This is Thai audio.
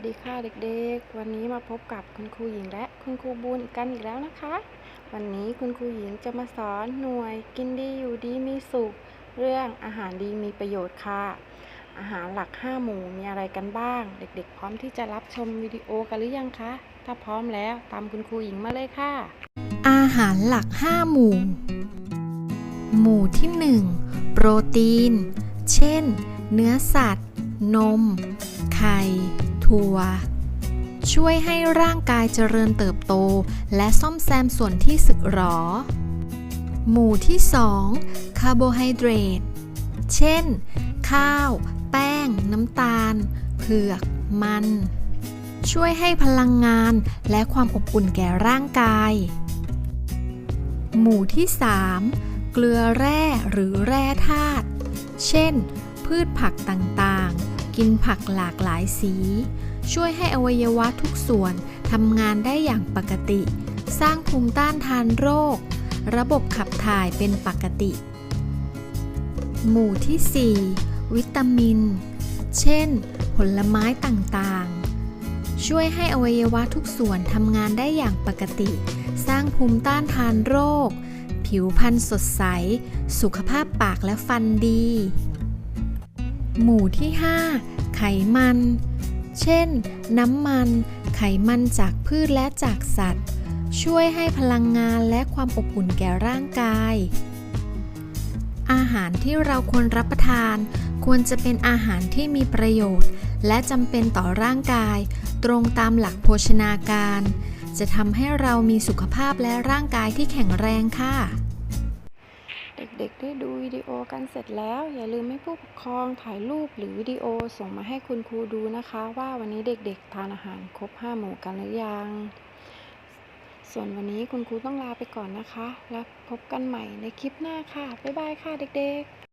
สวัสดีค่ะเด็กๆ วันนี้มาพบกับคุณครูหญิงและคุณครูบูนอีกกันอีกแล้วนะคะ วันนี้คุณครูหญิงจะมาสอนหน่วยกินดีอยู่ดีมีสุข เรื่องอาหารดีมีประโยชน์ค่ะ อาหารหลัก 5 หมู่มีอะไรกันบ้าง เด็กๆ พร้อมที่จะรับชมวิดีโอกันหรือยังคะ ถ้าพร้อมแล้วตามคุณครูหญิงมาเลยค่ะ อาหารหลัก 5 หมู่ หมู่ที่ 1 โปรตีน เช่น เนื้อสัตว์ นม ไข่ ถั่ว ช่วยให้ร่างกายเจริญเติบโต และซ่อมแซมส่วนที่สึกหรอ หมู่ที่ 2 คาร์โบไฮเดรต เช่น ข้าว แป้ง น้ำตาล เผือก มัน ช่วยให้พลังงานและความอบอุ่นแก่ร่างกาย หมู่ที่ 3 เกลือแร่หรือแร่ธาตุ เช่น พืชผักต่างๆ กินผักหลากหลายสี ช่วยให้อวัยวะทุกส่วนทำงานได้อย่างปกติ สร้างภูมิต้านทานโรค ระบบขับถ่ายเป็นปกติ หมู่ที่ 4 วิตามิน เช่น ผลไม้ต่างๆ ช่วยให้อวัยวะทุกส่วนทำงานได้อย่างปกติ สร้างภูมิต้านทานโรค ผิวพรรณสดใส สุขภาพปากและฟันดี หมู่ที่ 5 ไขมัน เช่น น้ำมัน ไขมันจากพืชและจากสัตว์ ช่วยให้พลังงานและความอบอุ่นแก่ร่างกาย อาหารที่เราควรรับประทาน ควรจะเป็นอาหารที่มีประโยชน์ และจำเป็นต่อร่างกาย ตรงตามหลักโภชนาการ จะทำให้เรามีสุขภาพและร่างกายที่แข็งแรงค่ะ ด็กๆ ได้ดูวิดีโอกันเสร็จแล้ว อย่าลืมให้ผู้ปกครองถ่ายรูปหรือวิดีโอส่งมาให้คุณครูดูนะคะ ว่าวันนี้เด็กๆ ทานอาหารครบ5หมู่กันหรือยัง ส่วนวันนี้คุณครูต้องลาไปก่อนนะคะ แล้วพบกันใหม่ในคลิปหน้าค่ะ บ๊ายบายค่ะเด็กๆ